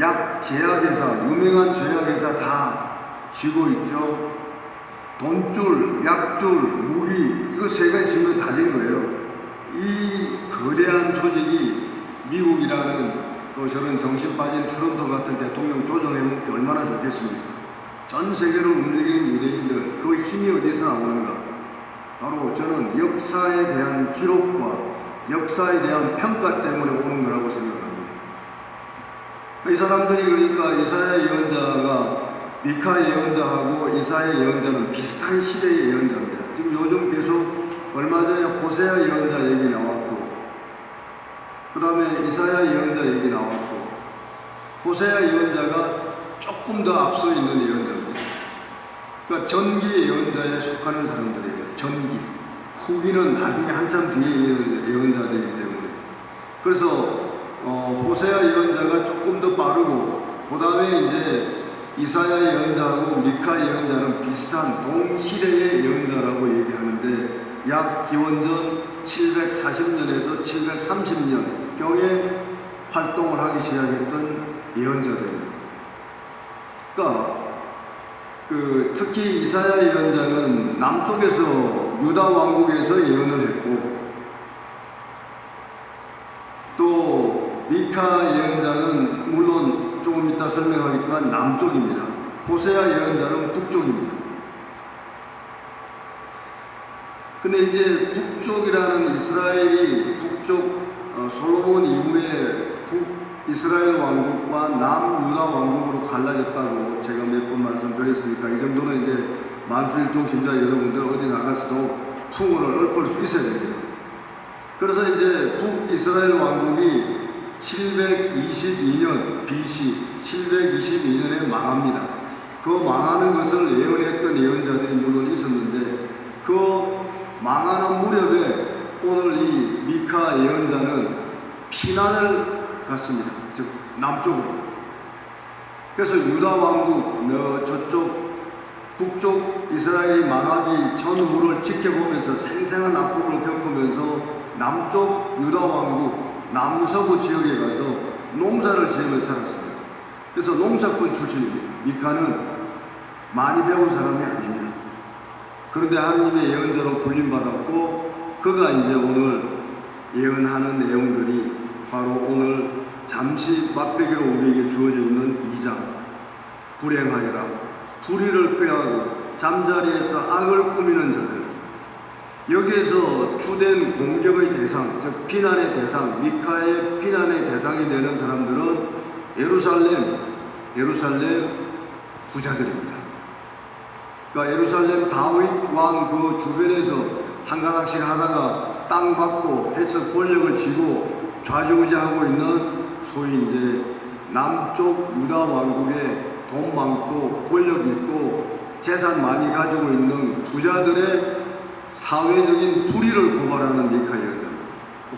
약 제약회사, 유명한 제약회사 다 쥐고 있죠. 돈줄, 약줄, 무기 이거 세 가지 지면 다진 거예요. 이 거대한 조직이 미국이라는 또 저런 정신 빠진 트럼프 같은 대통령 조정해 먹기 얼마나 좋겠습니까? 전 세계를 움직이는 유대인들 그 힘이 어디서 나오는가? 바로 저는 역사에 대한 기록과 역사에 대한 평가 때문에 오는 거라고 생각합니다. 이 사람들이 그러니까 이사야 예언자가 미카 예언자하고 이사야 예언자는 비슷한 시대의 예언자입니다. 지금 요즘 계속 얼마 전에 호세아 예언자 얘기 나왔고, 그 다음에 이사야 예언자 얘기 나왔고, 호세아 예언자가 조금 더 앞서 있는 예언자입니다. 그러니까 전기 예언자에 속하는 사람들이에요. 전기. 후기는 나중에 한참 뒤에 예언자들이기 때문에. 그래서 어, 호세아 예언자가 조금 더 빠르고 그 다음에 이제 이사야 예언자하고 미카 예언자는 비슷한 동시대의 예언자라고 얘기하는데 약 기원전 740년에서 730년 경에 활동을 하기 시작했던 예언자들입니다. 그러니까 그 특히 이사야 예언자는 남쪽에서 유다 왕국에서 예언을 했고 또 미카 예언자는 물론 조금 이따 설명하겠지만 남쪽입니다. 호세아 예언자는 북쪽입니다. 근데 이제 북쪽이라는 이스라엘이 북쪽 어, 솔로몬 이후에 북 이스라엘 왕국과 남유다 왕국으로 갈라졌다고 제가 몇 번 말씀드렸으니까 이 정도는 이제 만수일동 진자 여러분들 어디 나가서도 풍어를 읊을 수 있어야 됩니다. 그래서 이제 북이스라엘 왕국이 722년 BC 722년에 망합니다. 그 망하는 것을 예언했던 예언자들이 물론 있었는데 그 망하는 무렵에 오늘 이 미카 예언자는 피난을 갔습니다. 즉 남쪽으로. 그래서 유다 왕국 너 저쪽 북쪽 이스라엘이 망하기 전후를 지켜보면서 생생한 아픔을 겪으면서 남쪽 유다 왕국 남서부 지역에 가서 농사를 지으며 살았습니다. 그래서 농사꾼 출신입니다. 미카는 많이 배운 사람이 아닙니다. 그런데 하느님의 예언자로 불림받았고 그가 이제 오늘 예언하는 내용들이 바로 오늘 잠시 맛배기로 우리에게 주어져 있는 2장 불행하여라 불의를 꾀하고 잠자리에서 악을 꾸미는 자들 여기에서 주된 공격의 대상 즉 비난의 대상 미카의 비난의 대상이 되는 사람들은 예루살렘 예루살렘 부자들입니다. 그러니까 예루살렘 다윗 왕 그 주변에서 한 가닥씩 하다가 땅 받고 해서 권력을 쥐고 좌지우지하고 있는 소위 이제 남쪽 유다 왕국에 돈 많고 권력 있고 재산 많이 가지고 있는 부자들의 사회적인 불의를 고발하는 미카 예언자입니다.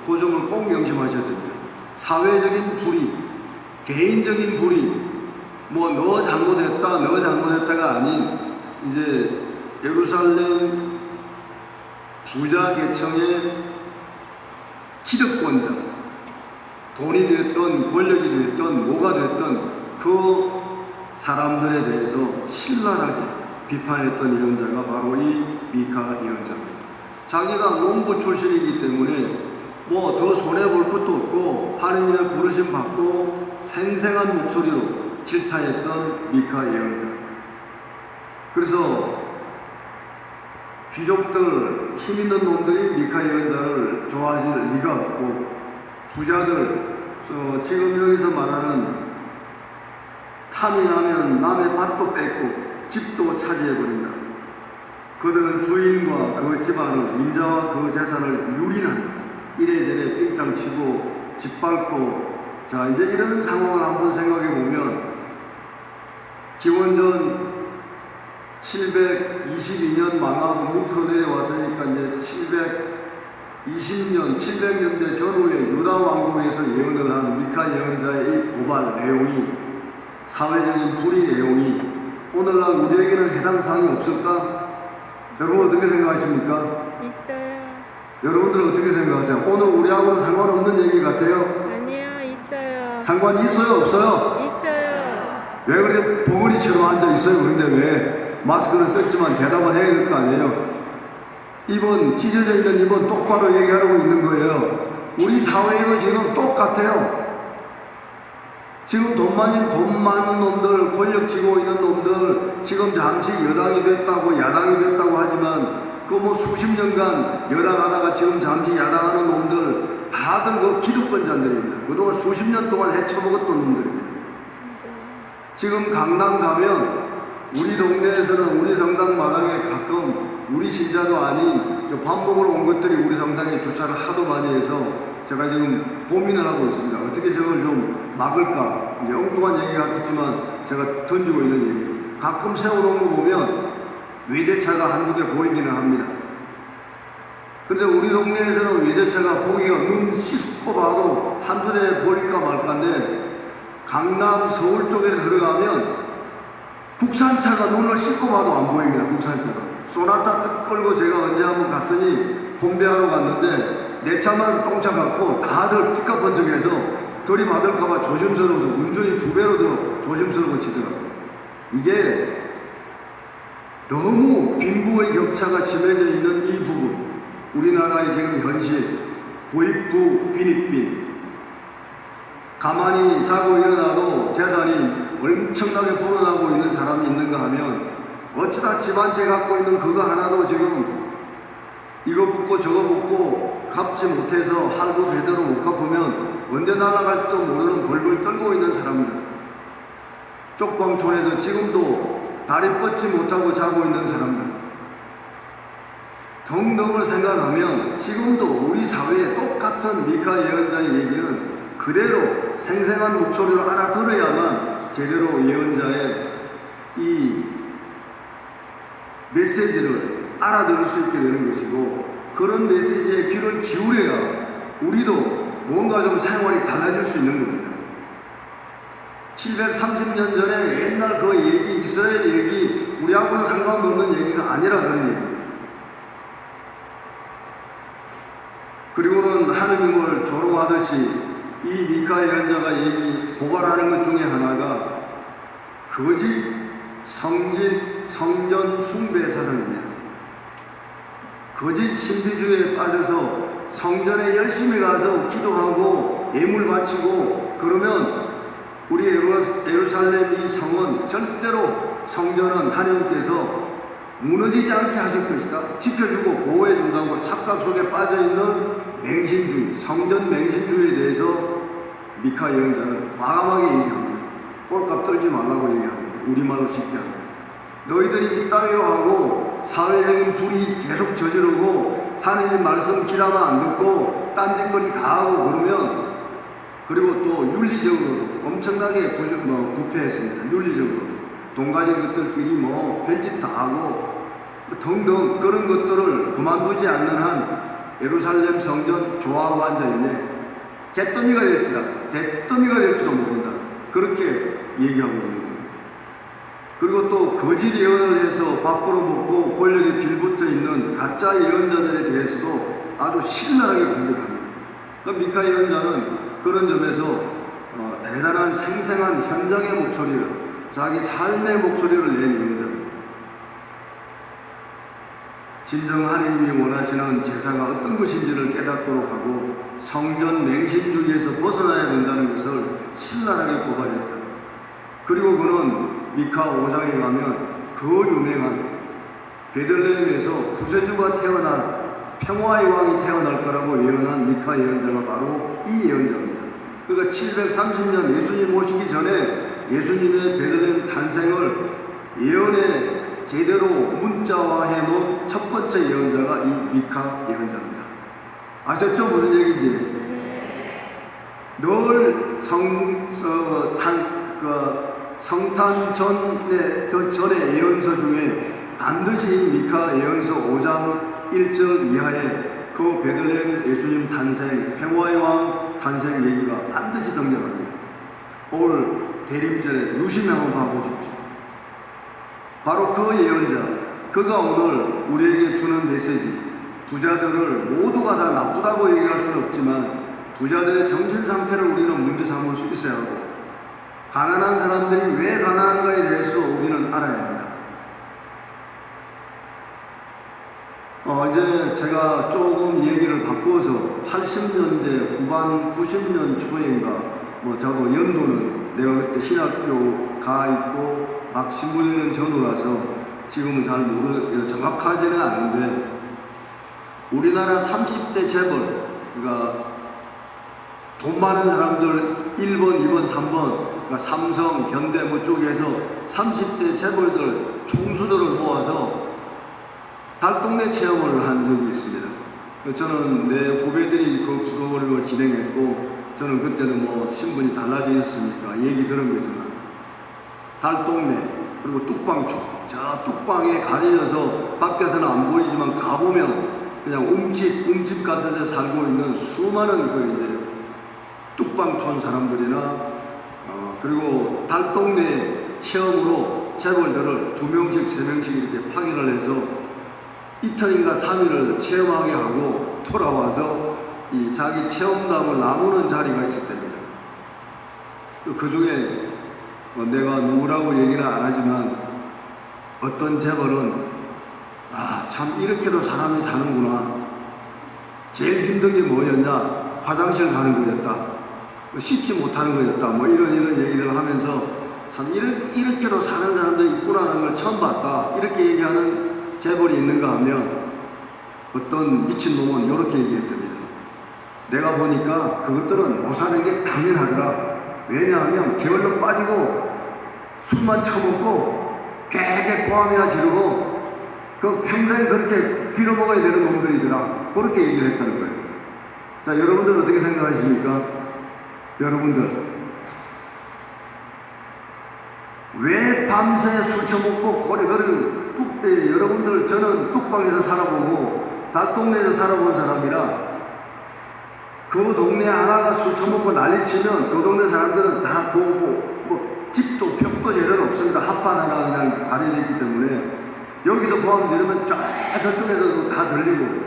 그 점을 꼭 명심하셔야 됩니다. 사회적인 불의, 개인적인 불의, 뭐 너 잘못했다, 너 잘못했다가 아닌 이제 예루살렘 부자 계층의 기득권자, 돈이 됐던 권력이 됐던 뭐가 됐던 그 사람들에 대해서 신랄하게 비판했던 예언자가 바로 이 미카 예언자입니다. 자기가 농부 출신이기 때문에 뭐 더 손해 볼 것도 없고 하느님의 부르심 받고 생생한 목소리로 질타했던 미카 예언자. 그래서 귀족들 힘 있는 놈들이 미카 예언자를 좋아할 리가 없고 부자들 어, 지금 여기서 말하는 탐이 나면 남의 밭도 뺏고 집도 차지해버린다. 그들은 주인과 그 집안을 인자와 그 재산을 유린한다. 이래저래 삥땅 치고 집 밟고 자 이제 이런 상황을 한번 생각해 보면 기원전 722년 망하고 밑으로 내려왔으니까 이제 720년, 700년대 전후에 유다 왕국에서 예언을 한 미카 예언자의 이 고발 내용이 사회적인 불의 내용이 오늘날 우리에게는 해당 사항이 없을까? 여러분 어떻게 생각하십니까? 있어요. 여러분들은 어떻게 생각하세요? 오늘 우리하고는 상관없는 얘기 같아요? 아니요, 있어요. 상관이 있어요, 없어요? 있어요. 왜 그렇게 벙어리처럼 앉아 있어요? 근데 왜 마스크를 썼지만 대답을 해야 될 거 아니에요? 입은 찢어져 있는 입은 똑바로 얘기하고 있는 거예요. 우리 사회도 지금 똑같아요. 지금 돈 많은 돈 많은 놈들, 권력 쥐고 있는 놈들, 지금 잠시 여당이 됐다고 야당이 됐다고 하지만 그 뭐 수십 년간 여당하다가 지금 잠시 야당하는 놈들 다들 그 기득권자들입니다. 그동안 수십 년 동안 헤쳐먹었던 놈들입니다. 지금 강남 가면 우리 동네에서는 우리 성당 마당에 가끔 우리 신자도 아닌 저 밥 먹으러 온 것들이 우리 성당에 주차를 하도 많이 해서 제가 지금 고민을 하고 있습니다. 어떻게 저걸 좀 막을까? 엉뚱한 얘기 같겠지만 제가 던지고 있는 얘기예요. 가끔 세워놓은 거 보면 외제차가 한두 개 보이기는 합니다. 근데 우리 동네에서는 외제차가 보기가 눈 씻고 봐도 한두 대 보일까 말까인데 강남 서울 쪽에 들어가면 국산차가 눈을 씻고 봐도 안 보입니다. 국산차가. 소나타 탁 끌고 제가 언제 한번 갔더니 혼배하러 갔는데 내 차만 똥차 같고 다들 삐까번쩍해서 들이받을까봐 조심스러워서 운전이 두 배로 더 조심스러워지더라고요. 이게 너무 빈부의 격차가 심해져 있는 이 부분. 우리나라의 지금 현실 부익부 빈익빈. 가만히 자고 일어나도 재산이 엄청나게 불어나고 있는 사람이 있는가 하면 어쩌다 집안채 갖고 있는 그거 하나도 지금 이거 붙고 저거 붙고 갚지 못해서 할부 제대로 못 갚으면 언제 날아갈지도 모르는 벌벌 떨고 있는 사람들 쪽방촌에서 지금도 다리 뻗지 못하고 자고 있는 사람들 등등을 생각하면 지금도 우리 사회에 똑같은 미카 예언자의 얘기는 그대로 생생한 목소리로 알아들어야만 제대로 예언자의 이 메시지를 알아들을 수 있게 되는 것이고 그런 메시지에 귀를 기울여야 우리도 뭔가 좀 생활이 달라질 수 있는 겁니다. 730년 전에 옛날 그 얘기, 이스라엘 얘기, 우리하고는 상관없는 얘기가 아니라 그런 얘기입니다. 그리고는 하느님을 조롱하듯이 이 미카 예언자가 얘기 고발하는 것 중에 하나가 거짓 성직 성전 숭배 사상입니다. 거짓 신비주의에 빠져서 성전에 열심히 가서 기도하고 예물 바치고 그러면 우리 예루- 예루살렘 이 성은 절대로 성전은 하나님께서 무너지지 않게 하실 것이다. 지켜주고 보호해준다고 착각 속에 빠져있는 맹신주의, 성전 맹신주의에 대해서 미카 예언자는 과감하게 얘기합니다. 꼴값 떨지 말라고 얘기합니다. 우리말로 쉽게 합니다. 너희들이 이따위로 하고 사회적인 불이 계속 저지르고 하느님 말씀 기라만 안 듣고 딴짓거리 다 하고 그러면 그리고 또 윤리적으로 엄청나게 부, 뭐, 부패했습니다. 윤리적으로 돈 가진 것들끼리 뭐 별짓 다 하고 등등 그런 것들을 그만두지 않는 한 예루살렘 성전 좋아하고 앉아있네. 잿더미가 될지라 대더미가 될지도 모른다. 그렇게 얘기하고 있는 거예요. 그리고 또 거짓 예언을 해서 밥벌어 먹고 권력에 빌붙어 있는 가짜 예언자들에 대해서도 아주 신랄하게 공격합니다. 그 미카 예언자는 그런 점에서 어, 대단한 생생한 현장의 목소리를 자기 삶의 목소리를 낸 예언자입니다. 진정 하나님이 원하시는 제사가 어떤 것인지를 깨닫도록 하고 성전 맹신주의에서 벗어나야 된다는 것을 신랄하게 고발했다. 그리고 그는 미카 5장에 가면 그 유명한 베들레헴에서 구세주가 태어나 평화의 왕이 태어날 거라고 예언한 미카 예언자가 바로 이 예언자입니다. 그러니까 730년 예수님 오시기 전에 예수님의 베들레헴 탄생을 예언에 제대로 문자화해 놓은 첫 번째 예언자가 이 미카 예언자입니다. 아셨죠? 무슨 얘기인지? 늘 성, 어, 탄, 그, 성탄 전에, 더 전에 예언서 중에 반드시 미카 예언서 5장 1절 이하에 그 베들레헴 예수님 탄생, 평화의 왕 탄생 얘기가 반드시 등장합니다. 올 대림절에 유심히 한번 봐보십시오. 바로 그 예언자, 그가 오늘 우리에게 주는 메시지, 부자들을 모두가 다 나쁘다고 얘기할 수는 없지만 부자들의 정신 상태를 우리는 문제 삼을 수 있어야 하고 가난한 사람들이 왜 가난한가에 대해서 우리는 알아야 합니다. 어, 이제 제가 조금 얘기를 바꿔서 80년대 후반 90년 초인가 뭐 저도 연도는 내가 그때 신학교 가 있고 막 신부되는 전후라서 지금은 잘 모르 정확하지는 않은데 우리나라 30대 재벌 그러니까 돈 많은 사람들 1번, 2번, 3번 그러니까 삼성, 현대모 쪽에서 30대 재벌들 총수들을 모아서 달동네 체험을 한 적이 있습니다. 저는 내 후배들이 그 프로그램을 진행했고 저는 그때는 뭐 신분이 달라져 있었으니까 얘기 들은 거지만 달동네 그리고 뚝방촌 저 뚝방에 가려져서 밖에서는 안 보이지만 가보면 그냥 움집 움집 같은 데 살고 있는 수많은 그 이제 뚝방촌 사람들이나 어, 그리고 달동네 체험으로 재벌들을 두 명씩 세 명씩 이렇게 파견을 해서 이틀인가 3일을 체험하게 하고 돌아와서 이 자기 체험담을 나누는 자리가 있었답니다. 그 중에 뭐 내가 누구라고 얘기는 안 하지만 어떤 재벌은 아, 참 이렇게도 사람이 사는구나. 제일 힘든 게 뭐였냐? 화장실 가는 거였다. 뭐 씻지 못하는 거였다. 뭐 이런 이런 얘기들을 하면서 참 이렇게, 이렇게도 사는 사람들이 있구나는 걸 처음 봤다. 이렇게 얘기하는 재벌이 있는가 하면 어떤 미친놈은 이렇게 얘기했답니다. 내가 보니까 그것들은 못 사는 게 당연하더라. 왜냐하면 게을러 빠지고 술만 처먹고 개개 고함이나 지르고 그 평생 그렇게 빌어먹어야 되는 놈들이더라. 그렇게 얘기를 했다는 거예요. 자, 여러분들 어떻게 생각하십니까? 여러분들. 왜 밤새 술 처먹고 고래 거리는 뚝, 예, 여러분들 저는 뚝방에서 살아보고 달동네에서 살아본 사람이라 그 동네 하나가 술 처먹고 난리치면 그 동네 사람들은 다 보고 뭐 집도 벽도 제대로 없습니다. 합판 하나 그냥 가려져 있기 때문에 여기서 고함 지르면 쫙 저쪽에서도 다 들리고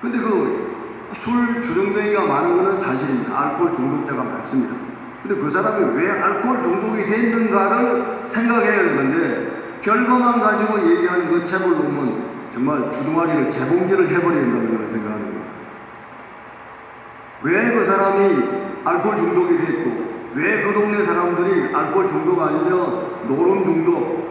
근데 그 술 주정뱅이가 많은 것은 사실입니다. 알코올 중독자가 많습니다. 근데 그 사람이 왜 알코올 중독이 됐는가를 생각해야 되는데 결과만 가지고 얘기하는 그 재벌 놈은 정말 주둥아리를 재봉질을 해버려야 된다고 저는 거예요. 왜그 사람이 알코올 중독이 됐고 왜 그 동네 사람들이 알코올 중독 아니면 노름 중독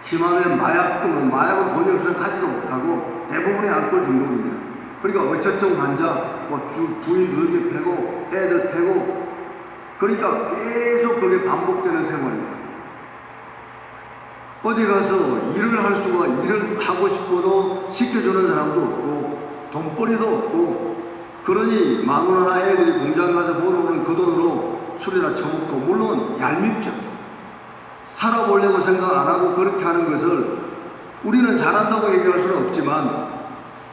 심하면 마약 또는 마약은 돈이 없어서 가지도 못하고 대부분의 알코올 중독입니다. 그러니까 어쩌증 환자 뭐 주, 부인 두들겨 패고 애들 패고 그러니까 계속 그게 반복되는 생활입니다. 어디 가서 일을 할 수가 일을 하고 싶어도 시켜주는 사람도 없고 돈벌이도 없고 그러니 마누라나 애들이 공장 가서 벌어오는 그 돈으로 술이나 처먹고 물론 얄밉죠. 살아보려고 생각 안 하고 그렇게 하는 것을 우리는 잘한다고 얘기할 수는 없지만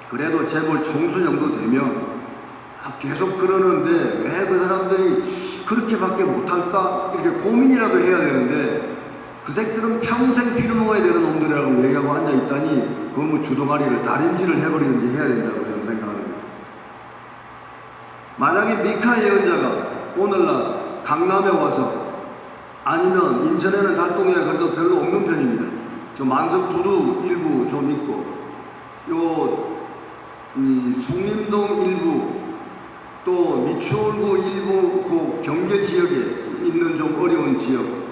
그래도 재벌 총수 정도 되면 아, 계속 그러는데 왜 그 사람들이 그렇게밖에 못할까 이렇게 고민이라도 해야 되는데 그 새끼들은 평생 피를 먹어야 되는 놈들이라고 얘기하고 앉아 있다니 그건 뭐 주둥아리를 다림질을 해버리든지 해야 된다고 저는 생각합니다. 만약에 미카 예언자가 오늘날 강남에 와서 아니면 인천에는 달동이가 그래도 별로 없는 편입니다. 저 만석 부두 일부 좀 있고 요 음, 송림동 일부 또 미추홀구 일부 그 경계 지역에 있는 좀 어려운 지역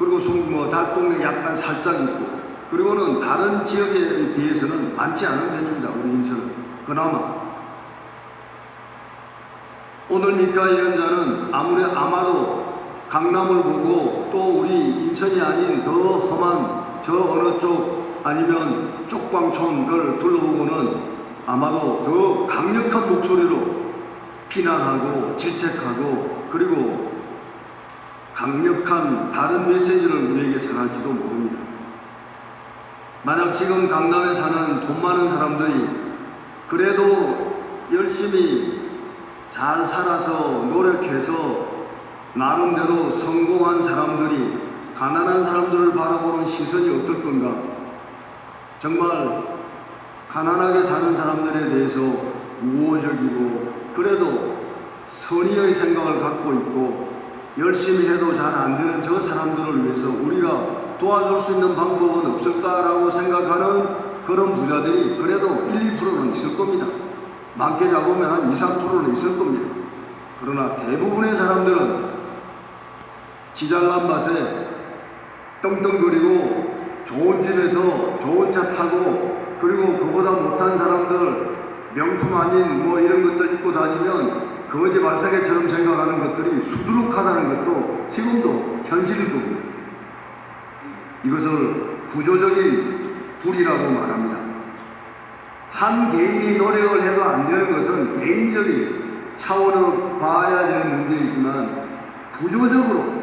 그리고 송, 뭐 달동네 약간 살짝 있고 그리고는 다른 지역에 비해서는 많지 않은 편입니다. 우리 인천은 그나마 오늘 예언자는 아무리 아마도 강남을 보고 또 우리 인천이 아닌 더 험한 저 어느 쪽 아니면 쪽방촌을 둘러보고는 아마도 더 강력한 목소리로 비난하고 질책하고 그리고 강력한 다른 메시지를 우리에게 전할지도 모릅니다. 만약 지금 강남에 사는 돈 많은 사람들이 그래도 열심히 잘 살아서 노력해서 나름대로 성공한 사람들이 가난한 사람들을 바라보는 시선이 어떨 건가? 정말 가난하게 사는 사람들에 대해서 우호적이고 그래도 선의의 생각을 갖고 있고 열심히 해도 잘 안 되는 저 사람들을 위해서 우리가 도와줄 수 있는 방법은 없을까라고 생각하는 그런 부자들이 그래도 1, 2%는 있을 겁니다. 많게 잡으면 한 2, 3%는 있을 겁니다. 그러나 대부분의 사람들은 지잘난 맛에 떵떵거리고 좋은 집에서 좋은 차 타고 그리고 그보다 못한 사람들 명품 아닌 뭐 이런 것들 입고 다니면 거지 발사계처럼 생각하는 것들이 수두룩하다는 것도 지금도 현실일 겁니다. 이것을 구조적인 불이라고 말합니다. 한 개인이 노력을 해도 안 되는 것은 개인적인 차원으로 봐야 되는 문제이지만 구조적으로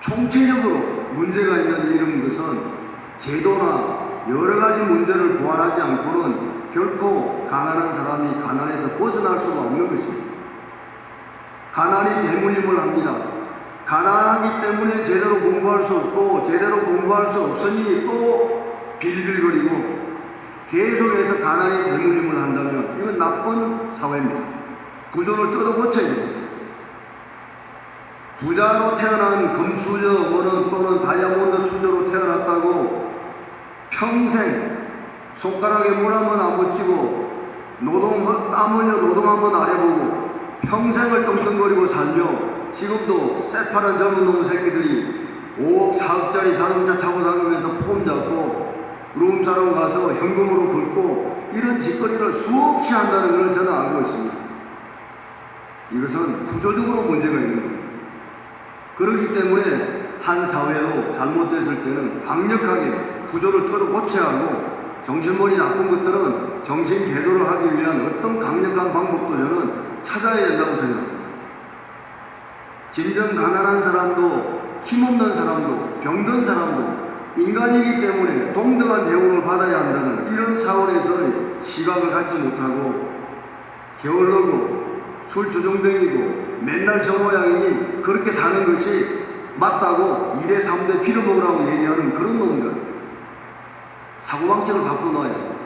총체적으로 문제가 있는 이런 것은 제도나 여러 가지 문제를 보완하지 않고는 결코 가난한 사람이 가난에서 벗어날 수가 없는 것입니다. 가난이 대물림을 합니다. 가난하기 때문에 제대로 공부할 수 없고 제대로 공부할 수 없으니 또 빌빌거리고 계속해서 가난이 대물림을 한다면 이건 나쁜 사회입니다. 구조를 뜯어 고쳐야 됩니다. 부자로 태어난 금수저 또는 다이아몬드 수저로 태어났다고 평생 손가락에 물 한 번 안 묻히고 노동 땀 흘려 노동 한 번 안 해보고 평생을 떵떵거리고 살며 지금도 새파란 젊은 놈 새끼들이 5억 4억짜리 자동차 타고 다니면서 폼 잡고 룸사롱 가서 현금으로 긁고 이런 짓거리를 수없이 한다는 것을 저는 알고 있습니다. 이것은 구조적으로 문제가 있는 겁니다. 그렇기 때문에 한 사회도 잘못됐을 때는 강력하게 구조를 끌어 고쳐야 하고 정신머리 나쁜 것들은 정신 개조를 하기 위한 어떤 강력한 방법도 저는 찾아야 된다고 생각합니다. 진정 가난한 사람도 힘없는 사람도 병든 사람도 인간이기 때문에 동등한 대우를 받아야 한다는 이런 차원에서의 시각을 갖지 못하고 게을르고 술 주정뱅이고 맨날 저 모양이니 그렇게 사는 것이 맞다고 2대 3대 피를 먹으라고 얘기하는 그런 놈들 사고방식을 바꿔놔야 합니다.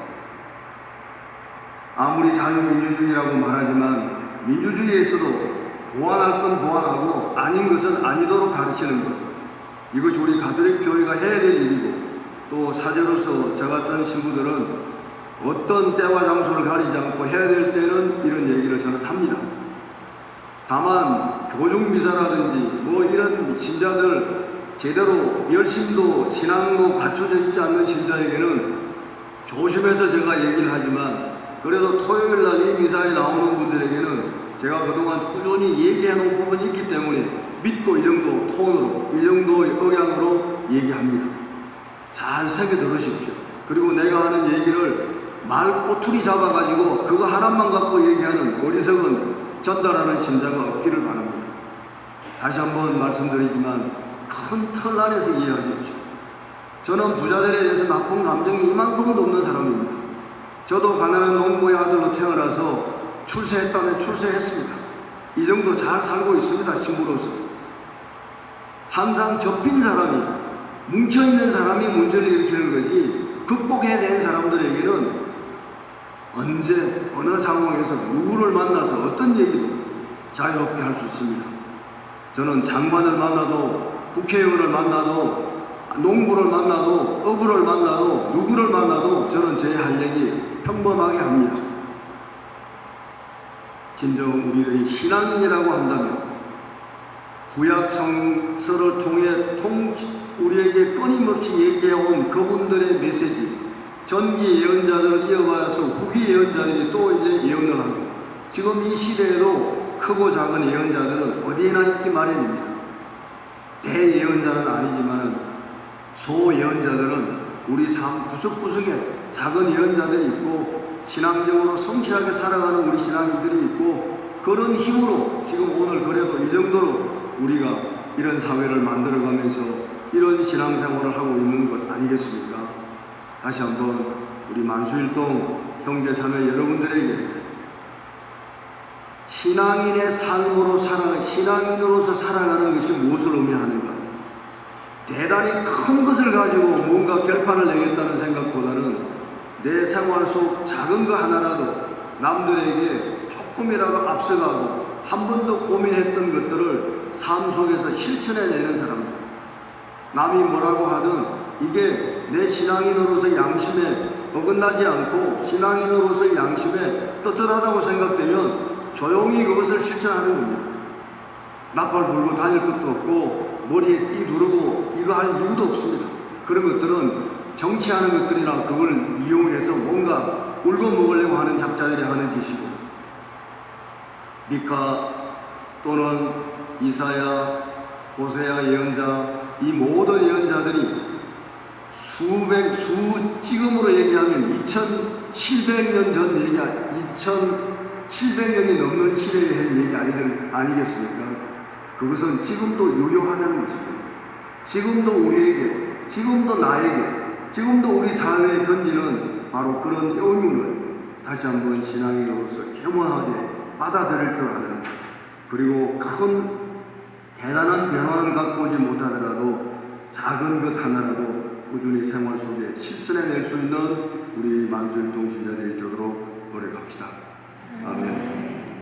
아무리 자유민주주의라고 말하지만 민주주의에서도 보완할 건 보완하고 아닌 것은 아니도록 가르치는 것 이것이 우리 가톨릭 교회가 해야 될 일이고 또 사제로서 저 같은 신부들은 어떤 때와 장소를 가리지 않고 해야 될 때는 이런 얘기를 저는 합니다. 다만 교중 미사라든지 뭐 이런 신자들 제대로 열심도 신앙도 갖춰져 있지 않는 신자에게는 조심해서 제가 얘기를 하지만 그래도 토요일 날이 미사에 나오는 분들에게는 제가 그동안 꾸준히 얘기해 놓은 부분이 있기 때문에 믿고 이 정도 톤으로 이 정도의 억양으로 얘기합니다. 잘 새겨 들으십시오. 그리고 내가 하는 얘기를 말 꼬투리 잡아가지고 그거 하나만 갖고 얘기하는 어리석은 전달하는 심자가 없기를 바랍니다. 다시 한번 말씀드리지만 큰 틀 안에서 이해하십시오. 저는 부자들에 대해서 나쁜 감정이 이만큼도 없는 사람입니다. 저도 가난한 농부의 아들로 태어나서 출세했다면 출세했습니다. 이 정도 잘 살고 있습니다. 신부로서. 항상 접힌 사람이, 뭉쳐있는 사람이 문제를 일으키는 거지, 극복해야 되는 사람들에게는 언제, 어느 상황에서 누구를 만나서 어떤 얘기도 자유롭게 할 수 있습니다. 저는 장관을 만나도, 국회의원을 만나도, 농부를 만나도, 어부를 만나도, 누구를 만나도 저는 제 할 얘기 평범하게 합니다. 진정 우리들이 신앙인이라고 한다면 구약 성서를 통해 통, 우리에게 끊임없이 얘기해온 그분들의 메시지, 전기 예언자들을 이어받아서 후기 예언자들이 또 이제 예언을 하고, 지금 이 시대에도 크고 작은 예언자들은 어디에나 있기 마련입니다. 대예언자는 아니지만은 소예언자들은 우리 삶 구석구석에 작은 예언자들이 있고 신앙적으로 성실하게 살아가는 우리 신앙인들이 있고 그런 힘으로 지금 오늘 그래도 이 정도로 우리가 이런 사회를 만들어가면서 이런 신앙생활을 하고 있는 것 아니겠습니까? 다시 한번 우리 만수일동 형제 자매 여러분들에게 신앙인의 삶으로 살아 신앙인으로서 살아가는 것이 무엇을 의미하는가? 대단히 큰 것을 가지고 뭔가 결판을 내겠다는 생각보다는 내 생활 속 작은 거 하나라도 남들에게 조금이라도 앞서가고 한 번도 고민했던 것들을 삶 속에서 실천해내는 사람들. 남이 뭐라고 하든 이게 내 신앙인으로서 양심에 어긋나지 않고 신앙인으로서 양심에 떳떳하다고 생각되면 조용히 그것을 실천하는 겁니다. 나팔 불고 다닐 것도 없고 머리에 띠 두르고 이거 할 이유도 없습니다. 그런 것들은 정치하는 것들이나 그걸 이용해서 뭔가 울고 먹으려고 하는 작자들이 하는 짓이고 미카 또는 이사야, 호세야 예언자 이 모든 예언자들이 수백 수찌금으로 얘기하면 2,700년 전 얘기 2,700년이 넘는 시대에 한 얘기 아니들 아니겠습니까? 그것은 지금도 유효하다는 것입니다. 지금도 우리에게, 지금도 나에게, 지금도 우리 사회에 던지는 바로 그런 의문을 다시 한번 신앙인으로서 겸허하게 받아들일 줄 아는 그리고 큰 대단한 변화를 갖고 오지 못하더라도 작은 것 하나라도 꾸준히 생활 속에 실천해낼 수 있는 우리 만수일 동신자들이 되도록 노력합시다. 아멘.